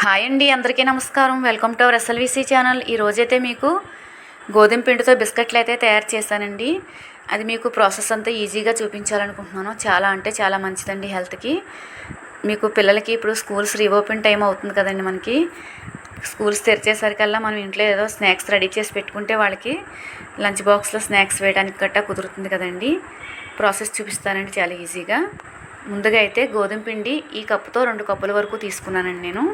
Hi అండి అందరికీ నమస్కారం. Welcome to our S L V C channel. ఈ అయితే మీకు గోధుమ పిండితో బిస్కెట్లు అయితే తయారు చేశానండి. అది మీకు ప్రాసెస్ అంతా ఈజీగా చూపించాలనుకుంటున్నాను. చాలా అంటే చాలా మంచిదండి హెల్త్కి. మీకు పిల్లలకి ఇప్పుడు స్కూల్స్ రీఓపెన్ టైం అవుతుంది కదండి మనకి. స్కూల్స్ తెరిచేసరికల్లా మనం ఇంట్లో ఏదో స్నాక్స్ రెడీ చేసి పెట్టుకుంటే వాళ్ళకి లంచ్ బాక్స్లో స్నాక్స్ వేయడానికి గట్టా కుదురుతుంది కదండి. ప్రాసెస్ చూపిస్తానండి చాలా ఈజీగా. ముందుగా అయితే గోధుమ పిండి ఈ కప్పుతో రెండు కప్పుల వరకు తీసుకున్నానండి నేను.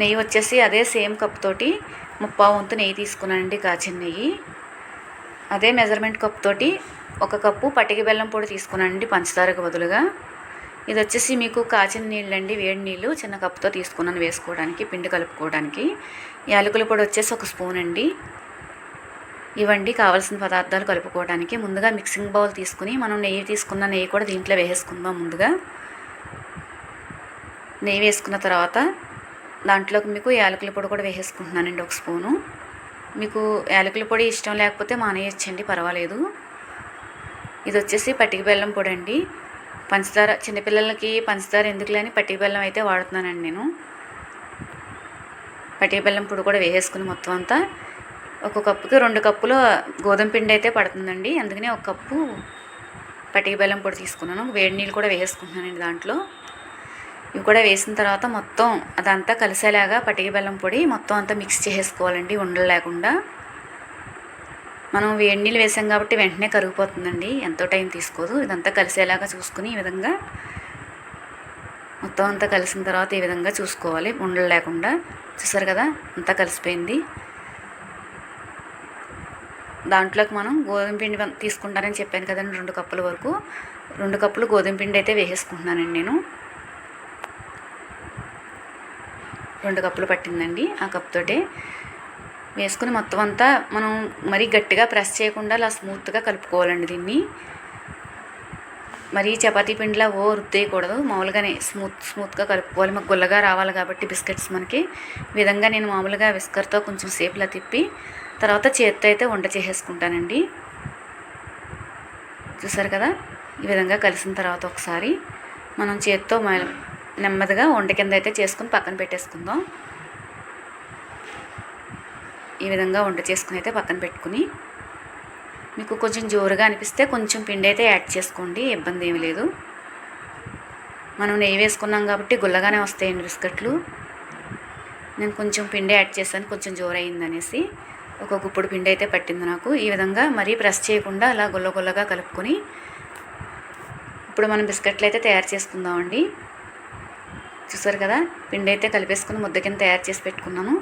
నెయ్యి వచ్చేసి అదే సేమ్ కప్ తోటి ముప్పావు వంతు నెయ్యి తీసుకున్నానండి కాచిన నెయ్యి. అదే మెజర్మెంట్ కప్ తోటి ఒక కప్పు పటికి బెల్లం పొడి తీసుకున్నానండి పంచదారకు బదులుగా. ఇది వచ్చేసి మీకు కాచిన నీళ్ళండి వేడి నీళ్ళు చిన్న కప్పుతో తీసుకున్నాను వేసుకోవడానికి పిండి కలుపుకోవడానికి. యాలకుల పొడి వచ్చేసి ఒక స్పూన్ అండి. ఇవండి కావాల్సిన పదార్థాలు కలుపుకోవడానికి. ముందుగా మిక్సింగ్ బౌల్ తీసుకుని మనం నెయ్యి తీసుకున్న నెయ్యి కూడా దీంట్లో వేసేసుకుందాం ముందుగా. నెయ్యి వేసుకున్న తర్వాత దాంట్లోకి మీకు యాలకుల పొడి కూడా వేసేసుకుంటున్నానండి ఒక స్పూను. మీకు యాలకుల పొడి ఇష్టం లేకపోతే మానేయచ్చండి పర్వాలేదు. ఇది వచ్చేసి పట్టిక బెల్లం పొడి అండి. పంచదార చిన్నపిల్లలకి పంచదార ఎందుకులే అని పట్టిక బెల్లం అయితే వాడుతున్నానండి నేను. పట్టిక బెల్లం పొడి కూడా వేసేసుకుని మొత్తం అంతా. ఒక కప్పుకి రెండు కప్పులు గోధుమ పిండి అయితే పడుతుందండి. అందుకనే ఒక కప్పు పట్టిక బెల్లం పొడి తీసుకున్నాను. వేడి నీళ్ళు కూడా వేసుకుంటున్నానండి దాంట్లో. ఇవి కూడా వేసిన తర్వాత మొత్తం అదంతా కలిసేలాగా పటిక బెల్లం పొడి మొత్తం అంతా మిక్స్ చేసుకోవాలండి ఉండలు లేకుండా మనం వేడి నీళ్ళు వేసాం కాబట్టి వెంటనే కరిగిపోతుందండి ఎంతో టైం తీసుకోదు. ఇదంతా కలిసేలాగా చూసుకుని ఈ విధంగా మొత్తం అంతా కలిసిన తర్వాత ఈ విధంగా చూసుకోవాలి ఉండలు లేకుండా చూసారు కదా అంతా కలిసిపోయింది. దాంట్లోకి మనం గోధుమ పిండి తీసుకుంటానని చెప్పాను కదండి రెండు కప్పుల వరకు. రెండు కప్పులు గోధుమ పిండి అయితే వేసేసుకుంటున్నానండి నేను. రెండు కప్పులు పట్టిందండి ఆ కప్తోటే వేసుకుని మొత్తం అంతా మనం మరీ గట్టిగా ప్రెస్ చేయకుండా అలా స్మూత్గా కలుపుకోవాలండి దీన్ని. మరీ చపాతీ పిండిలా ఓ రుద్దేయకూడదు. మామూలుగానే స్మూత్ స్మూత్గా కలుపుకోవాలి. మాకు గుల్లగా రావాలి కాబట్టి బిస్కెట్స్ మనకి. ఈ విధంగా నేను మామూలుగా విస్కర్తో కొంచెం సేపులా తిప్పి తర్వాత చేత్తో అయితే వంట చేసేసుకుంటానండి. చూసారు కదా? ఈ విధంగా కలిసిన తర్వాత ఒకసారి మనం చేత్తో నెమ్మదిగా వంట కింద అయితే చేసుకుని పక్కన పెట్టేసుకుందాం. ఈ విధంగా వంట చేసుకుని అయితే పక్కన పెట్టుకుని మీకు కొంచెం జోరుగా అనిపిస్తే కొంచెం పిండి అయితే యాడ్ చేసుకోండి ఇబ్బంది ఏమి లేదు. మనం నెయ్యి వేసుకున్నాం కాబట్టి గుల్లగానే వస్తాయండి బిస్కెట్లు. నేను కొంచెం పిండి యాడ్ చేశాను కొంచెం జోరు అయిందనేసి ఒక గుప్పుడు పిండి అయితే పట్టింది నాకు. ఈ విధంగా మరీ ప్రెస్ చేయకుండా అలా గుల్ల గుల్లగా కలుపుకొని ఇప్పుడు మనం బిస్కెట్లు అయితే తయారు చేసుకుందామండి. చూసారు కదా? పిండి అయితే కలిపేసుకుని ముద్ద కింద తయారు చేసి పెట్టుకున్నాము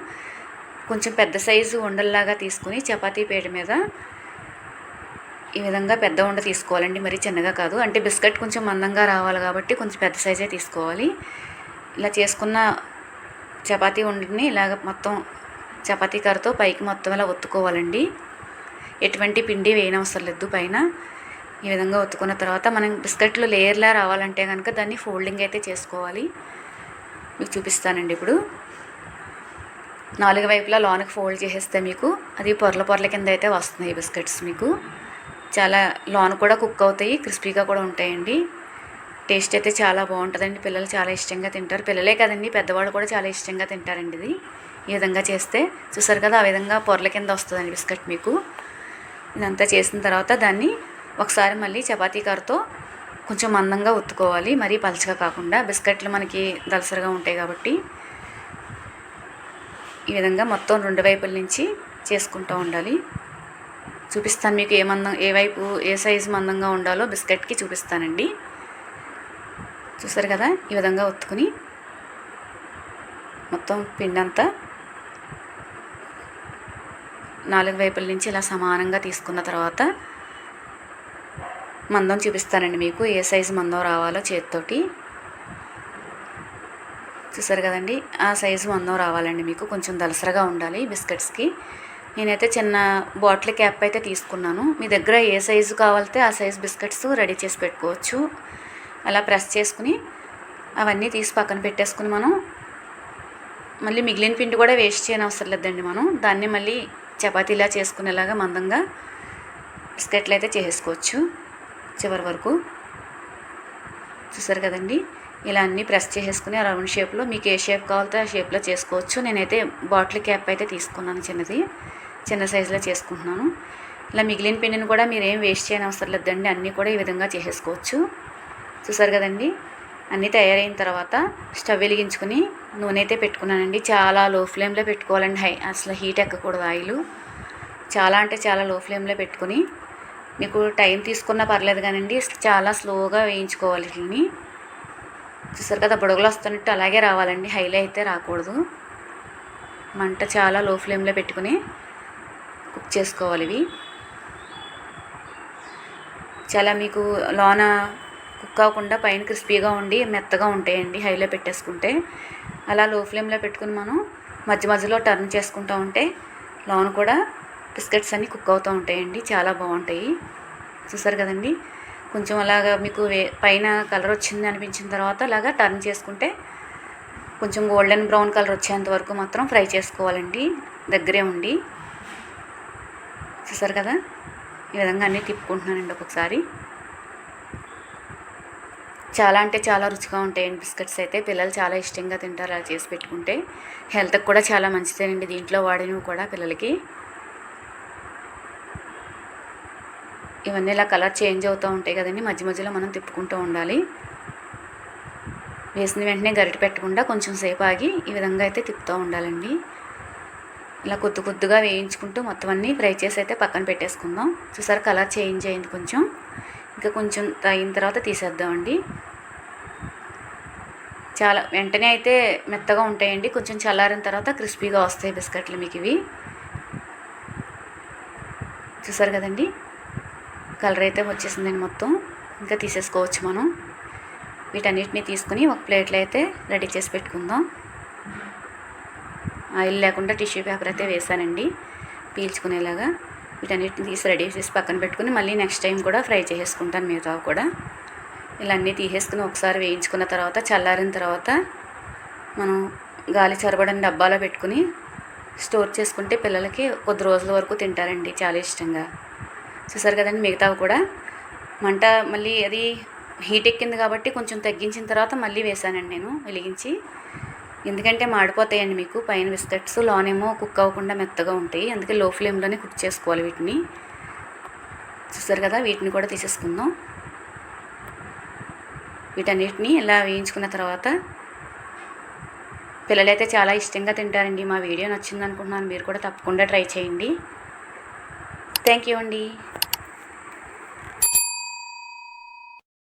కొంచెం పెద్ద సైజు ఉండల్లాగా తీసుకుని చపాతీ పేట మీద ఈ విధంగా పెద్ద ఉండ తీసుకోవాలండి. మరి చిన్నగా కాదు. అంటే బిస్కెట్ కొంచెం మందంగా రావాలి కాబట్టి కొంచెం పెద్ద సైజే తీసుకోవాలి. ఇలా చేసుకున్న చపాతీ ఉండని ఇలాగ మొత్తం చపాతీ కర్రతో పైకి మొత్తం ఇలా ఒత్తుకోవాలండి. ఎటువంటి పిండి వేయనవసరం లేదు పైన. ఈ విధంగా ఒత్తుకున్న తర్వాత మనం బిస్కెట్లు లేయర్లా రావాలంటే కనుక దాన్ని ఫోల్డింగ్ అయితే చేసుకోవాలి. మీకు చూపిస్తానండి ఇప్పుడు. నాలుగు వైపులా లోనకి ఫోల్డ్ చేసేస్తే మీకు అది పొరల పొరల కింద అయితే వస్తున్నాయి బిస్కెట్స్ మీకు. చాలా లోన కూడా కుక్ అవుతాయి క్రిస్పీగా కూడా ఉంటాయండి. టేస్ట్ అయితే చాలా బాగుంటుందండి. పిల్లలు చాలా ఇష్టంగా తింటారు. పిల్లలే కదండి పెద్దవాళ్ళు కూడా చాలా ఇష్టంగా తింటారండి ఇది. ఈ విధంగా చేస్తే చూసారు కదా ఆ విధంగా పొరల కింద వస్తుందండి బిస్కెట్ మీకు. ఇదంతా చేసిన తర్వాత దాన్ని ఒకసారి మళ్ళీ చపాతీ కారుతో కొంచెం మందంగా ఉత్తుకోవాలి. మరీ పలచగా కాకుండా బిస్కెట్లు మనకి దలసరిగా ఉంటాయి కాబట్టి ఈ విధంగా మొత్తం రెండు వైపుల నుంచి చేసుకుంటూ ఉండాలి. చూపిస్తాను మీకు ఏ మందం ఏ వైపు ఏ సైజు మందంగా ఉండాలో బిస్కెట్కి చూపిస్తానండి. చూసారు కదా? ఈ విధంగా ఒత్తుకుని మొత్తం పిండి అంతా నాలుగు వైపుల నుంచి ఇలా సమానంగా తీసుకున్న తర్వాత మందం చూపిస్తానండి మీకు. ఏ సైజు మందం రావాలో చేతితోటి. చూసారు కదండి? ఆ సైజు మందం రావాలండి మీకు. కొంచెం దలసరగా ఉండాలి బిస్కెట్స్కి. నేనైతే చిన్న బాటిల్ క్యాప్ అయితే తీసుకున్నాను. మీ దగ్గర ఏ సైజు కావాలితే ఆ సైజు బిస్కెట్స్ రెడీ చేసి పెట్టుకోవచ్చు. అలా ప్రెస్ చేసుకుని అవన్నీ తీసి పక్కన పెట్టేసుకుని మనం మళ్ళీ మిగిలిన పిండి కూడా వేస్ట్ చేయని అవసరం లేదండి మనం. దాన్ని మళ్ళీ చపాతీలా చేసుకునేలాగా మందంగా బిస్కెట్లు అయితే చేసుకోవచ్చు చివరి వరకు. చూసారు కదండి? ఇలా అన్నీ ప్రెస్ చేసేసుకుని ఆ రౌండ్ షేప్లో మీకు ఏ షేప్ కావాలితే ఆ షేప్లో చేసుకోవచ్చు. నేనైతే బాటిల్ క్యాప్ అయితే తీసుకున్నాను చిన్నది. చిన్న సైజులో చేసుకుంటున్నాను. ఇలా మిగిలిన పిండిని కూడా మీరు ఏం వేస్ట్ చేయని అవసరం లేదండి. అన్నీ కూడా ఈ విధంగా చేసేసుకోవచ్చు. చూసారు కదండి? అన్నీ తయారైన తర్వాత స్టవ్ వెలిగించుకుని నూనె అయితే పెట్టుకున్నానండి. చాలా లో ఫ్లేమ్లో పెట్టుకోవాలండి. హై అసలు హీట్ ఎక్కకూడదు ఆయిల్. చాలా అంటే చాలా లో ఫ్లేమ్లో పెట్టుకుని మీకు టైం తీసుకున్నా పర్లేదు కానండి చాలా స్లోగా వేయించుకోవాలి వీటిని చూసారు కదా బుడగలు వస్తున్నట్టు అలాగే రావాలండి. హైలో అయితే రాకూడదు. మంట చాలా లో ఫ్లేమ్లో పెట్టుకుని కుక్ చేసుకోవాలి ఇవి. చాలా మీకు లోన కుక్ అవ్వకుండా పైన క్రిస్పీగా ఉండి మెత్తగా ఉంటాయండి హైలో పెట్టేసుకుంటే. అలా లో ఫ్లేమ్లో పెట్టుకుని మనం మధ్య మధ్యలో టర్న్ చేసుకుంటూ ఉంటే లోన కూడా బిస్కెట్స్ అన్నీ కుక్ అవుతూ ఉంటాయండి. చాలా బాగుంటాయి. చూసారు కదండి? కొంచెం అలాగా మీకు పైన కలర్ వచ్చింది అనిపించిన తర్వాత అలాగా టర్న్ చేసుకుంటే కొంచెం గోల్డెన్ బ్రౌన్ కలర్ వచ్చేంత వరకు మాత్రం ఫ్రై చేసుకోవాలండి. దగ్గరే ఉండి. చూసారు కదా? ఈ విధంగా అన్నీ తిప్పుకుంటున్నానండి ఒక్కొక్కసారి. చాలా అంటే చాలా రుచిగా ఉంటాయండి బిస్కెట్స్ అయితే. పిల్లలు చాలా ఇష్టంగా తింటారు అలా చేసి పెట్టుకుంటే. హెల్త్కి కూడా చాలా మంచిదేనండి దీంట్లో వాడినవి కూడా పిల్లలకి. ఇవన్నీ ఇలా కలర్ చేంజ్ అవుతూ ఉంటాయి కదండి. మధ్య మధ్యలో మనం తిప్పుకుంటూ ఉండాలి. వేసిన వెంటనే గరిటె పెట్టకుండా కొంచెం సేపు ఆగి ఈ విధంగా అయితే తిప్పుతూ ఉండాలండి. ఇలా కొద్ది కొద్దిగా వేయించుకుంటూ మొత్తం అన్నీ ఫ్రై చేసి అయితే పక్కన పెట్టేసుకుందాం. చూసారు కలర్ చేంజ్ అయింది కొంచెం. ఇంకా కొంచెం అయిన తర్వాత తీసేద్దామండి. చాలా వెంటనే అయితే మెత్తగా ఉంటాయండి. కొంచెం చల్లారిన తర్వాత క్రిస్పీగా వస్తాయి బిస్కెట్లు మీకు ఇవి. చూసారు కదండి. కలర్ అయితే వచ్చేసిందండి మొత్తం. ఇంకా తీసేసుకోవచ్చు మనం. వీటన్నిటిని తీసుకుని ఒక ప్లేట్లో అయితే రెడీ చేసి పెట్టుకుందాం. ఆయిల్ లేకుండా టిష్యూ పేపర్ అయితే వేసానండి. పీల్చుకునేలాగా వీటన్నిటిని తీసి రెడీ చేసి పక్కన పెట్టుకుని మళ్ళీ నెక్స్ట్ టైం కూడా ఫ్రై చేసేసుకుంటాను మిగతా కూడా. ఇలా అన్నీ తీసేసుకుని ఒకసారి వేయించుకున్న తర్వాత చల్లారిన తర్వాత మనం గాలి చొరబడని డబ్బాలో పెట్టుకుని స్టోర్ చేసుకుంటే పిల్లలకి కొద్ది రోజుల వరకు తింటారండి. చాలా ఇష్టంగా. చూసారు కదండి మిగతావి కూడా. మంట మళ్ళీ అది హీట్ ఎక్కింది కాబట్టి కొంచెం తగ్గించిన తర్వాత మళ్ళీ వేసానండి నేను వెలిగించి. ఎందుకంటే మాడిపోతాయండి మీకు పైన బిస్కెట్స్ లోనేమో కుక్ అవ్వకుండా మెత్తగా ఉంటాయి. అందుకే లో ఫ్లేమ్లోనే కుక్ చేసుకోవాలి వీటిని. చూసారు కదా వీటిని కూడా తీసేసుకుందాం. వీటన్నిటిని ఇలా వేయించుకున్న తర్వాత పిల్లలైతే చాలా ఇష్టంగా తింటారండి. మా వీడియో నచ్చింది అనుకుంటున్నాను మీరు కూడా తప్పకుండా ట్రై చేయండి. థ్యాంక్ యూ అండి.